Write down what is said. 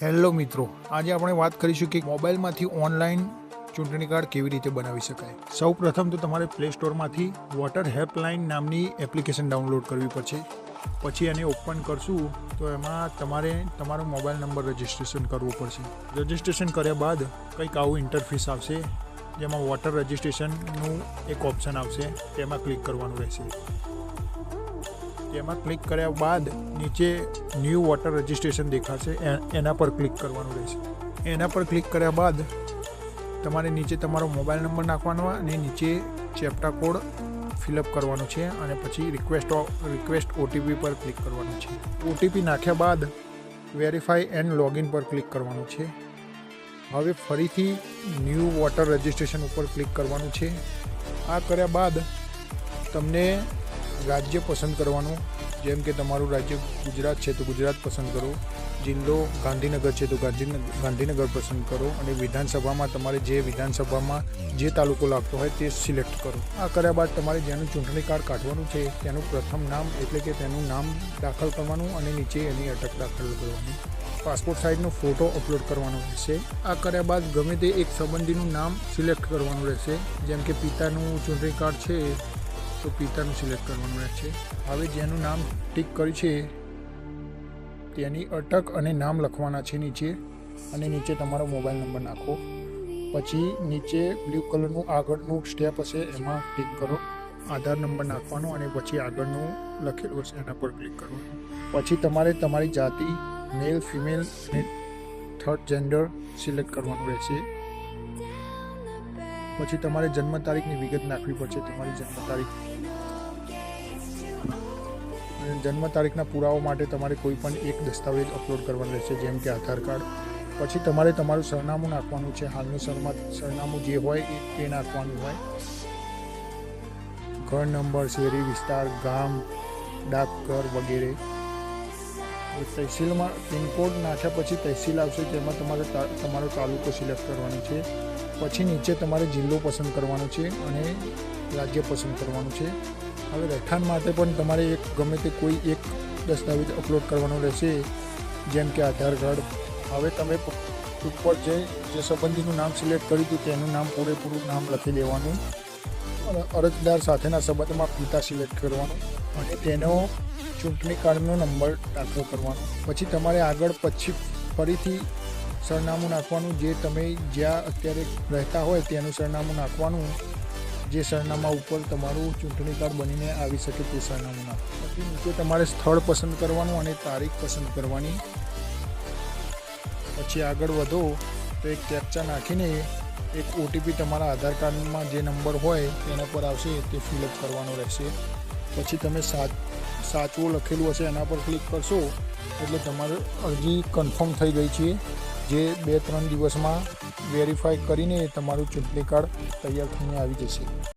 Hello મિત્રો, આજે આપણે વાત કરીશું કે મોબાઈલમાંથી ઓનલાઈન ચૂંટણી કાર્ડ કેવી રીતે બનાવી શકાય. સૌ પ્રથમ તો તમારે પ્લે સ્ટોરમાંથી વોટર હેલ્પલાઇન નામની એપ્લિકેશન ડાઉનલોડ કરવી પડશે. પછી એને ઓપન કરશું તો એમાં તમારે, તમારો મોબાઈલ નંબર રજિસ્ટ્રેશન કરવું પડશે. રજિસ્ટ્રેશન કર્યા બાદ કંઈક આવું ઇન્ટરફેસ આવશે, જેમાં વોટર રજિસ્ટ્રેશનનું એક ઓપ્શન આવશે, તેમાં ક્લિક કરવાનું રહેશે. તેમાં ક્લિક કર્યા બાદ નીચે ન્યૂ વોટર રજિસ્ટ્રેશન દેખાશે. એના પર ક્લિક કરવાનું રહેશે. એના પર ક્લિક કર્યા બાદ તમારે નીચે તમારો મોબાઈલ નંબર નાખવાનો અને નીચે ચેપ્ટા કોડ ફિલઅપ કરવાનો છે અને પછી રિક્વેસ્ટ રિક્વેસ્ટ ઓટીપી પર ક્લિક કરવાનું છે. ઓટીપી નાખ્યા બાદ વેરીફાઈ એન્ડ લોગિન પર ક્લિક કરવાનું છે. હવે ફરીથી ન્યૂ વોટર રજિસ્ટ્રેશન ઉપર ક્લિક કરવાનું છે. આ કર્યા બાદ તમને રાજ્ય પસંદ કરવાનું, જેમ કે તમારું રાજ્ય ગુજરાત છે તો ગુજરાત પસંદ કરો, જિલ્લો ગાંધીનગર છે તો ગાંધીનગર ગાંધીનગર પસંદ કરો, અને વિધાનસભામાં તમારે જે વિધાનસભામાં જે તાલુકો લાગતો હોય તે સિલેક્ટ કરો. આ કર્યા બાદ તમારે જેનું ચૂંટણી કાર્ડ કાઢવાનું છે, તેનું પ્રથમ નામ એટલે કે તેનું નામ દાખલ કરવાનું અને નીચે એની અટક દાખલ કરવાની. પાસપોર્ટ સાઇઝનો ફોટો અપલોડ કરવાનો રહેશે. આ કર્યા બાદ ગમે તે એક સંબંધીનું નામ સિલેક્ટ કરવાનું રહેશે. જેમ કે પિતાનું ચૂંટણી કાર્ડ છે તો પિતાનું સિલેક્ટ કરવાનું રહેશે હવે જેનું નામ ટીક કર્યું છે, તેની અટક અને નામ લખવાના છે નીચે. અને નીચે તમારો મોબાઈલ નંબર નાખો. પછી નીચે બ્લુ કલરનું આગળનું સ્ટેપ હશે, એમાં ક્લિક કરો. આધાર નંબર નાખવાનો અને પછી આગળનું લખેલું હશે, એના પર ક્લિક કરવાનું પછી તમારે તમારી જાતિ, મેલ, ફિમેલ અને થર્ડ જેન્ડર સિલેક્ટ કરવાનું રહેશે. પછી તમારે જન્મ તારીખની વિગત નાખવી પડશે, તમારી જન્મ તારીખ. જન્મ તારીખના પુરાવા માટે તમારે કોઈ પણ એક દસ્તાવેજ અપલોડ કરવાનો રહેશે, જેમ કે આધાર કાર્ડ. પછી તમારે તમારું સરનામું નાખવાનું છે, હાલનું સરનામું જે હોય એ નાખવાનું હોય. ઘર નંબર, શેરી વિસ્તાર, ગામ ડાકઘર વગેરે. તહેસીલમાં પિનકોડ નાખ્યા પછી તહેસીલ આવશે તેમાં તમારે તમારો તાલુકો સિલેક્ટ કરવાનો છે. પછી નીચે તમારે જિલ્લો પસંદ કરવાનો છે અને રાજ્ય પસંદ કરવાનું છે. હવે રહેઠાણ માટે પણ તમારે એક, ગમે તે કોઈ એક દસ્તાવેજ અપલોડ કરવાનો રહેશે, જેમ કે આધાર કાર્ડ. હવે તમે ઉપર જે જે સંબંધીનું નામ સિલેક્ટ કર્યું હતું, તેનું નામ પૂરેપૂરું નામ લખી લેવાનું. અરજદાર સાથેના સંબંધમાં પિતા સિલેક્ટ કરવાનું. અને તેનો ચૂંટણી કાર્ડનો નંબર દાખલ કરવાનો. પછી તમારે આગળ પછી ફરીથી સરનામું નાખવાનું. જે તમે જ્યાં અત્યારે રહેતા હોય તેનું સરનામું નાખવાનું. જે સરનામા ઉપર તમારું ચૂંટણી કાર્ડ બનીને આવી શકે તે સરનામું નાખવાનું. પછી નીચે તમારે સ્થળ પસંદ કરવાનું અને તારીખ પસંદ કરવાની. પછી આગળ વધો તો એક કેપ્ચા નાખીને એક ઓટીપી તમારા આધાર કાર્ડમાં જે નંબર હોય તેના પર આવશે તે ફિલઅપ કરવાનો રહેશે. પછી તમે સાચ લખેલું હશે એના પર ક્લિક કરશો, એટલે તમારી અરજી કન્ફર્મ થઈ ગઈ છે. જે બે, ત્રણ દિવસમાં વેરીફાઈ કરીને તમારું ચૂંટણી કાર્ડ તૈયાર થઈને આવી જશે.